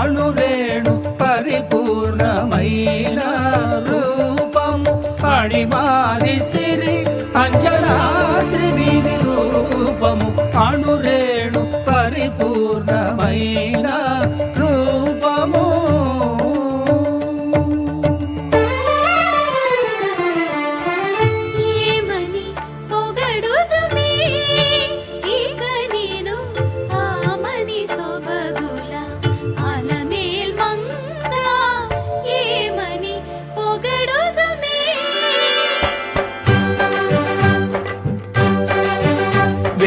రూపము అణురేణు పరిపూర్ణమైన రూపము అణివారి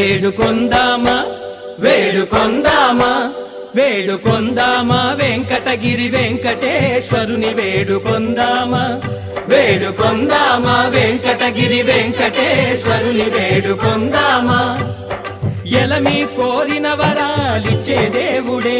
వేడుకొందామా? వేడుకొందామా? వేడుకొందామా? వెంకటగిరి వెంకటేశ్వరుని వేడుకొందామా? వేడుకొందామా? వెంకటగిరి వెంకటేశ్వరుని వేడుకొందామా? ఎలమి కోరిన వరాలిచ్చే దేవుడే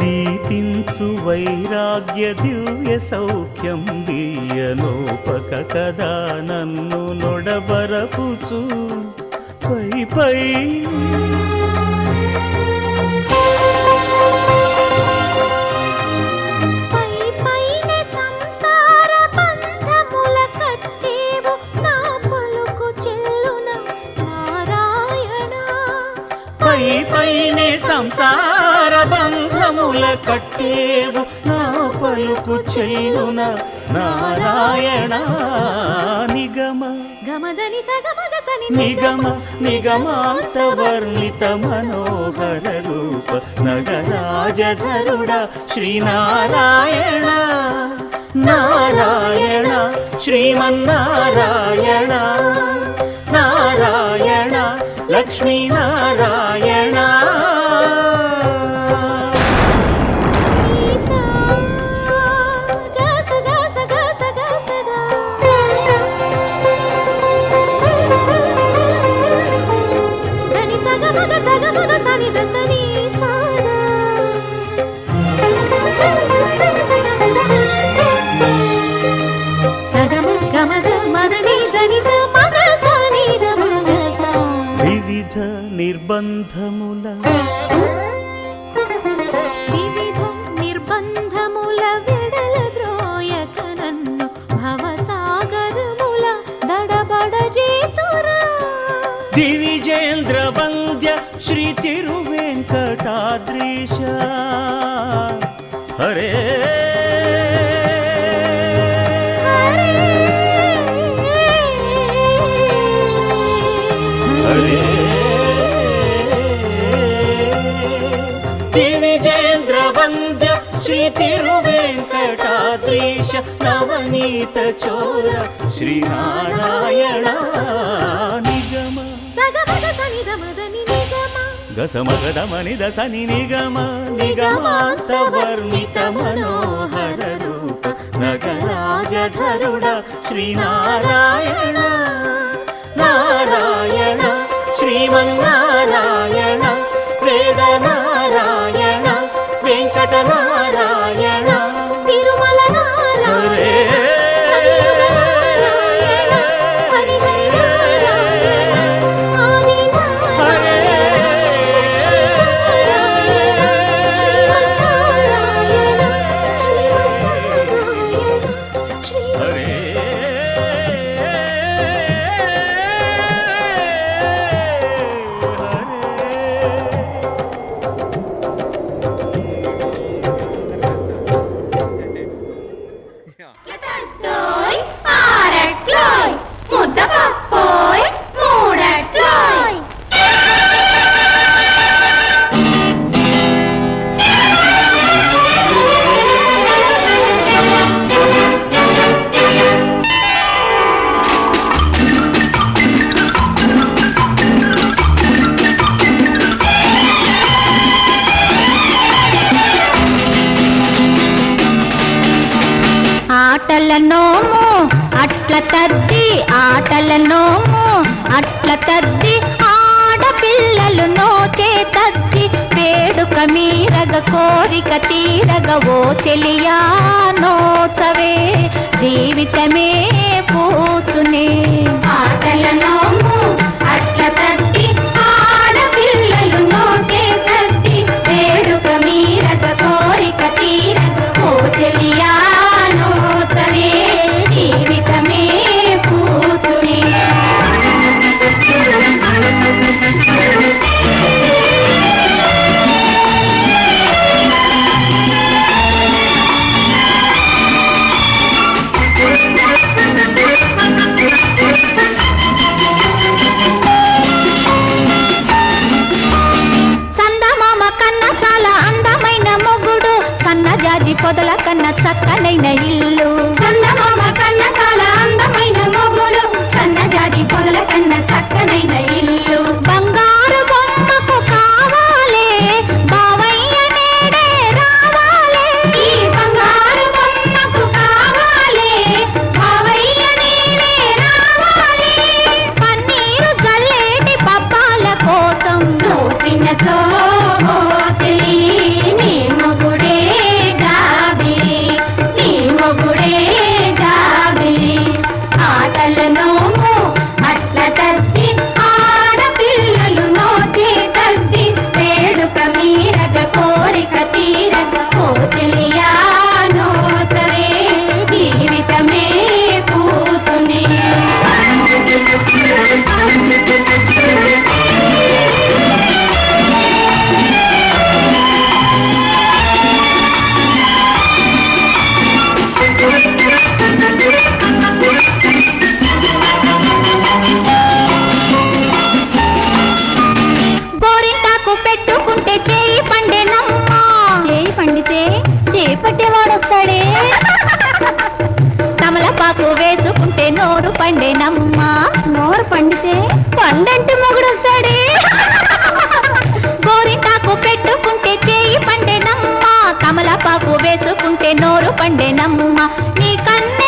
దీపించు వైరాగ్య దివ్య సౌఖ్యం దీయలోపక కదా నన్ను నొడబరపుచు. పై పై. పై పైన సంసార బంధముల బంధముల కట్టేవు నా పలుకు చెల్లున నారాయణ నిగమ. గమదని సగమగ సని నిగమ. నిగమాంత వర్ణిత మనోహర రూప నగరాజధరుడ శ్రీనారాయణ. నారాయణ శ్రీమన్నారాయణ. నారాయణ లక్ష్మీనారాయణ. నిర్బంధముల వివిధ నిర్బంధముల విడల ద్రోయక నన్ను భవసాగరముల దడబడ జీతురా దివిజేంద్ర బంధ్య శ్రీ తిరువెంకటాద్రీశ. హరే నవనీత చోర శ్రీనారాయణ నిగమ గసమగదమని దశని నిగమ నిగమాంత వర్ణిత మనోహర రూప నగరాజ నగరాజధరుడ శ్రీనారాయణ నారాయణ శ్రీమన్నారాయణ వెంకట నారాయణ తెలియా నోచవే జీవితమే పూచునే. ఆటలను చేపట్టేవాడొస్తాడే. తమలపాకు వేసుకుంటే నోరు పండేనమ్మా. నోరు పండితే? పండంటే మొగుడొస్తాడే. గోరింటాకు పెట్టుకుంటే చేయి పండేనమ్మా. తమలపాకు వేసుకుంటే నోరు పండేనమ్మా. నీ కన్నే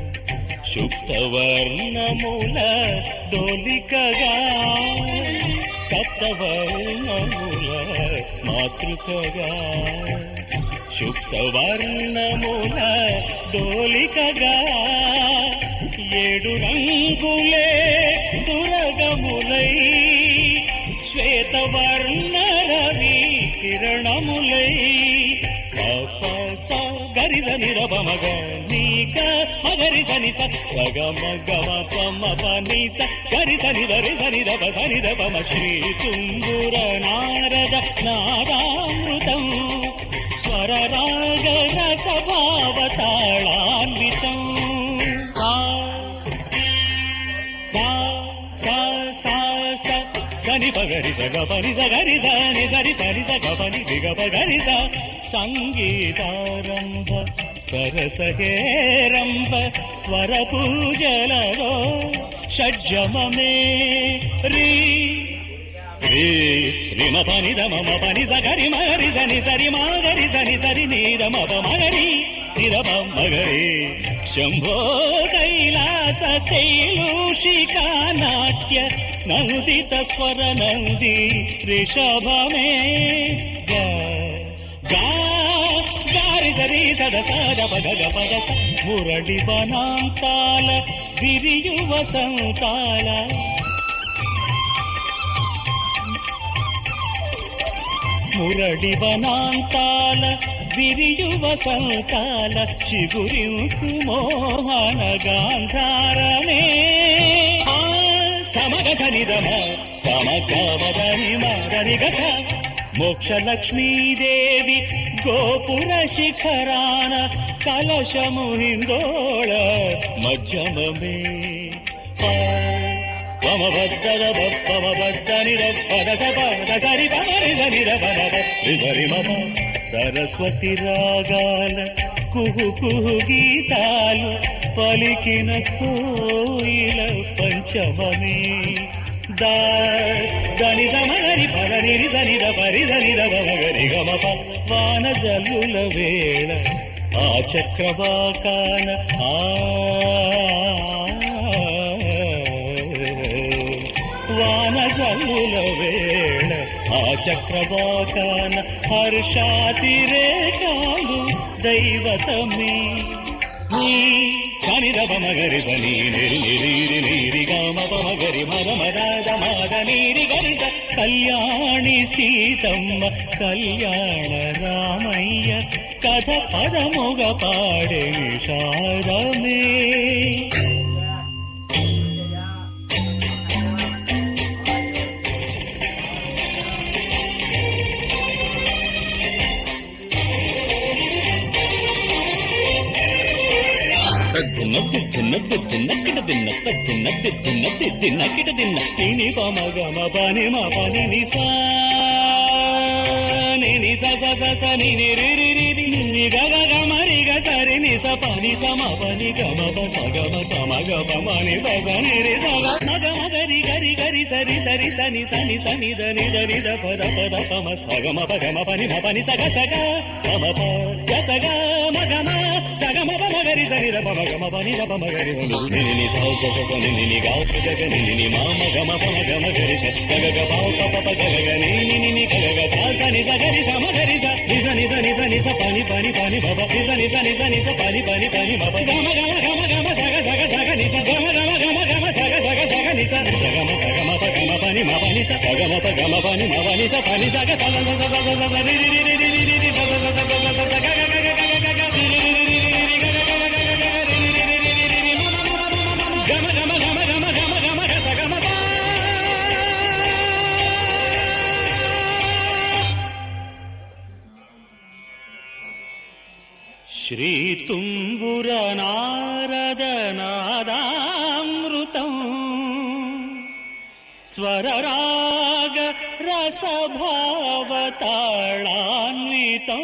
శుక్తవర్ణముల డోలికగా సప్తవర్ణముల మాతృకగా. శుక్తవర్ణముల డోలికగా ఏడు రంగులే దురగములై శ్వేతవర్ణ రవి కిరణములై సప స మగ నీక మగరి సని స సగ మగ పమ పని స గరి సని దరి సని దప సని దపమ శ్రీ తుంగుర నారద నారామృతం. స్వర రాగ రస భావతాళాన్వితం సని పగరి సగ పని సగరి సని సరి పని సగ పని దిగ పగరి సంగీతారంభ సరసహేరంభ స్వర పూజలలో షడ్జమే రీ రిమ పని దమ మ పని సగరి మగరి సని సరి మాగరి సని సరి నీర మప మగరి నిరమ మగరి. శంభో కైలాస శైలూషికా నాట్య నందిత స్వర నంది రిషభమే. గారి సరి సద సద పద పద మురళి వనాంతాల విరియువ సంతాల. మురడి వనాంతాల విరియు వసంతాల చిగురించు మోహన గాంధారమే. సమగ సనిదమ సమగవదని మరణిగస మోక్ష లక్ష్మీదేవి గోపుర శిఖరాన కలశము హిందోళ మధ్యమమే. మమ భక్తర భక్తమ భక్త బద్దని సపద సరి పమరి సరి రి మమ సరస్వతి రాగాల కుహు కుహు గీతాలు పలికిన కోయిల పంచమమే దా దని సమగరి పదని సని ద మగరి గమప వాన జల్లుల వేళ. ఆ చక్రవాకాన ఆ చక్రవాకాన హర్షాతిరేకాలు దైవతమే. నీ సని రవ మగరి సని నిరి నిరి నీరి గామ మగరి మద మదాద మాద నీరి గరి కళ్యాణి సీతమ్మ కళ్యాణ రామయ్య కథ పదముగ పాడే విషాదమే. తిని పమ గమ పని మా పని నిసా ని ని స స ని రి రి రి. రి ని ని గ గ గ మ గ స ని స ప ని స మ ప ని గ మ ప స గ మ స మ గ ప మ ని ప స ని రి స గ మ గ మ గ రి గ రి గ రి స రి స రి స ని స ని స ని ద ని ద ని ద ప ద ప ద ప మ స గ మ ప గ మ ప ని మ ప ని స గ స గ గ మ ప గ స గ మ గ మ స గ మ ప సగమ పమగరి సరి ద ప మ గ మ ప ని ర ప మ గ రి ని ని ని స స స ని ని ని గ ప గ గ ని ని ని మ మ గ మ మా మగమ పమ గమ గరి స గ గ గ ప ప ప గ గ ని ని ని ని గగ గ సా స ని స గ రి స మ గరి స ని స ని స ని స ని స పని పని పని బబ నిజ నిజ నిజ నిజ పని పని పని బబ గమ గమ గమ గమ సగ సగ సగ నిజ. గమ గమ గమ గమ సగ సగ సగ నిజ నిజ. గమ సగ మప గమ పని మప నిజ సగ మప గమ పని మప నిజ పని సగ సగ సగ సగ సగ రి రి రి రి శ్రీ తుంగుర నారదనాదామృతం స్వరరాగ రసభావతాళాన్వితం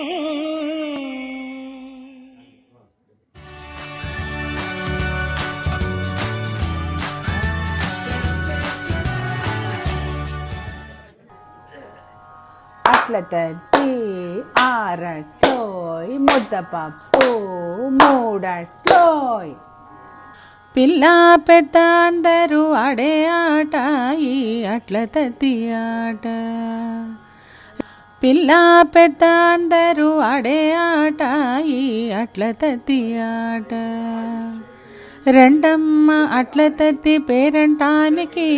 అట్ల తీ ఆరట్ ఆరట్లోయ్ ముద్దపప్పు మూడట్లోయ్. పిల్ల పెద్ద అందరూ ఆడే ఆట ఈ అట్ల తత్తి ఆట. పిల్ల పెద్ద అందరూ ఆడే ఆట ఈ అట్ల తత్తి ఆట. రెండమ్మ అట్ల తత్తి పేరంటానికి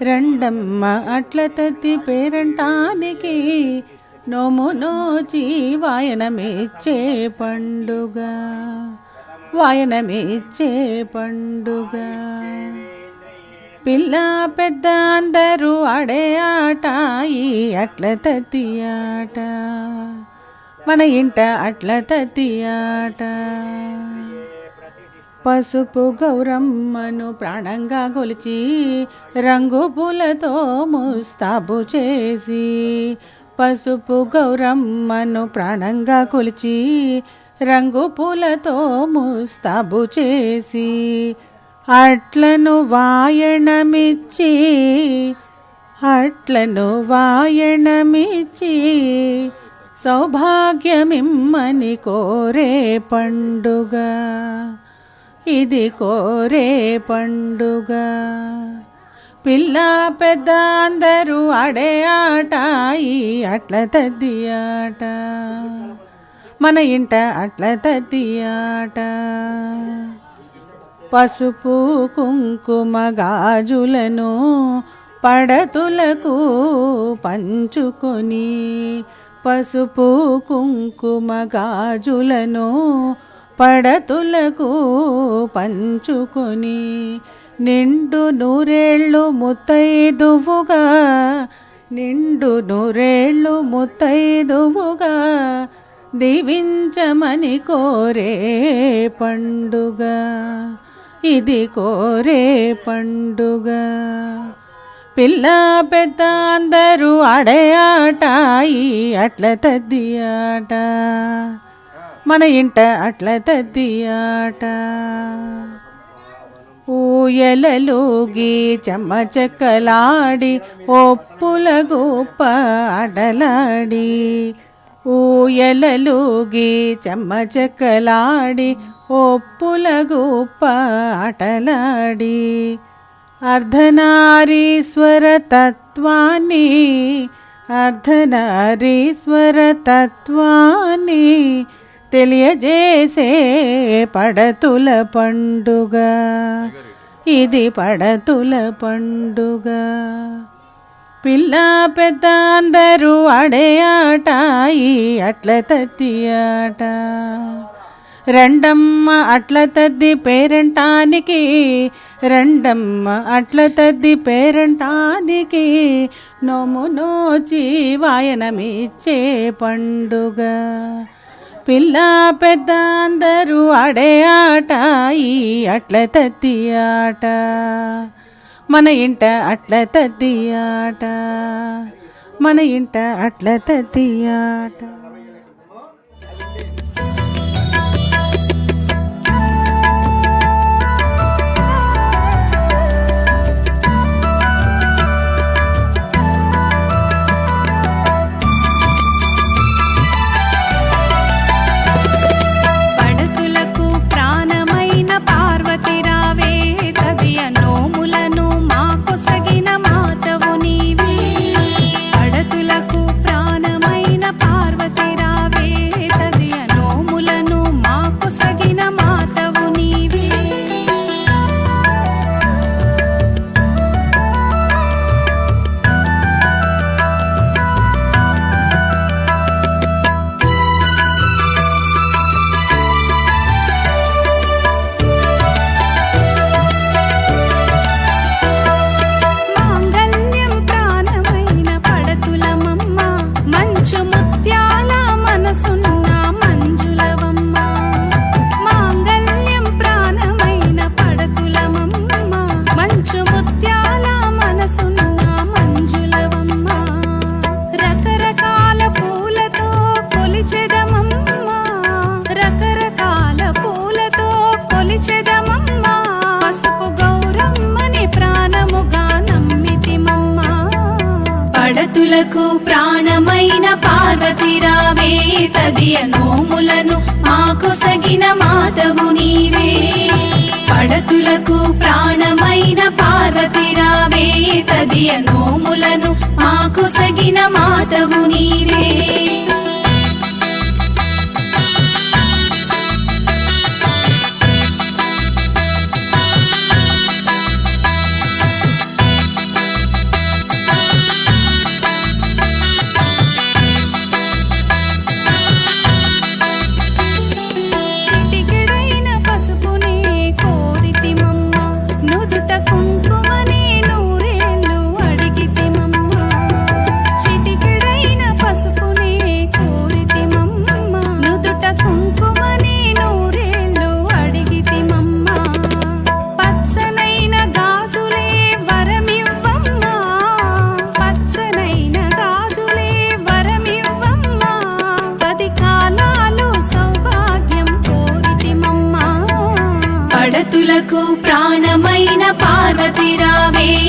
రెండమ్మ అట్ల తత్తి పేరంటానికి నోము నోచి వాయనమిచ్చే పండుగ. వాయనమిచ్చే పండుగ. పిల్ల పెద్ద అందరూ ఆడే ఆట ఈ అట్ల తత్తి ఆట. మన ఇంట అట్ల తత్తి ఆట. పసుపు గౌరమ్మను ప్రాణంగా గొలిచి రంగు పూలతో ముస్తాబు చేసి పసుపు గౌరమ్మను ప్రాణంగా కొలిచి రంగు పూలతో ముస్తాబు చేసి అట్లను వాయణమిచ్చి అట్లను వాయణమిచ్చి సౌభాగ్యమిమ్మని కోరే పండుగ. ఇది కోరే పండుగ. పిల్ల పెద్ద అందరూ ఆడే ఆట ఈ అట్ల తద్ది ఆట. మన ఇంట అట్ల తద్ది ఆట. పసుపు కుంకుమ గాజులను పడతులకు పంచుకొని పసుపు కుంకుమ గాజులను పడతులకు పంచుకొని నిండు నూరేళ్ళు ముత్తైదువుగా నిండు నూరేళ్ళు ముత్తైదువుగా దీవించమని కోరే పండుగ. ఇది కోరే పండుగ. పిల్ల పెద్ద అందరూ ఆడే ఆట ఈ అట్ల తద్ది ఆట మన ఇంట అట్ల తద్ది ఆట ఊయలలోగి చెమచకలాడి ఒప్పుల గోప అడలాడి ఊయలలోగి చెమచకలాడి ఒప్పుల గోప అటలాడి అర్ధనారీశ్వర తత్వాన్ని అర్ధనారీశ్వర తత్వాన్ని తెలియజేసే పడతుల పండుగ. ఇది పడతుల పండుగ. పిల్ల పెద్ద అందరూ ఆడే ఆట ఈ అట్ల తత్తి ఆట. రెండమ్మ అట్ల తద్ది పేరంటానికి రెండమ్మ అట్ల తద్ది పేరంటానికి నోము నోచి వాయనమిచ్చే పండుగ. పిల్ల పెద్ద అందరూ ఆడే ఆట ఈ అట్ల తద్ది ఆట. మన ఇంట అట్ల తద్ది ఆట. మన ఇంట అట్ల తద్ది ఆట. ముత్యాల మనసున్న మంజులవమ్మ. మాంగల్యం ప్రాణమైన పడతులమమ్మ. మంచు ముత్యాల మనసున్న మంజులవమ్మ. రకరకాల పూలతో కొలిచెదమమ్మ. రకరకాల పూలతో కొలిచెదమమ్మ. పసుపు గౌరమ్మని ప్రాణముగా నమ్మితిమమ్మ. పడతులకు ప్రాణమైన పార్వతిరావే తదియ నోములను మాకు సగిన మాతవు నీవే. పడతులకు ప్రాణమైన పార్వతిరావే తదియ నోములను మాకు సగిన మాతవు నీవే.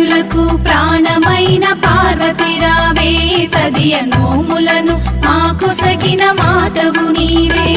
పడతులకు ప్రాణమైన పార్వతిరావే తదియ నోములను మాకు సగిన మాతవు నీవే.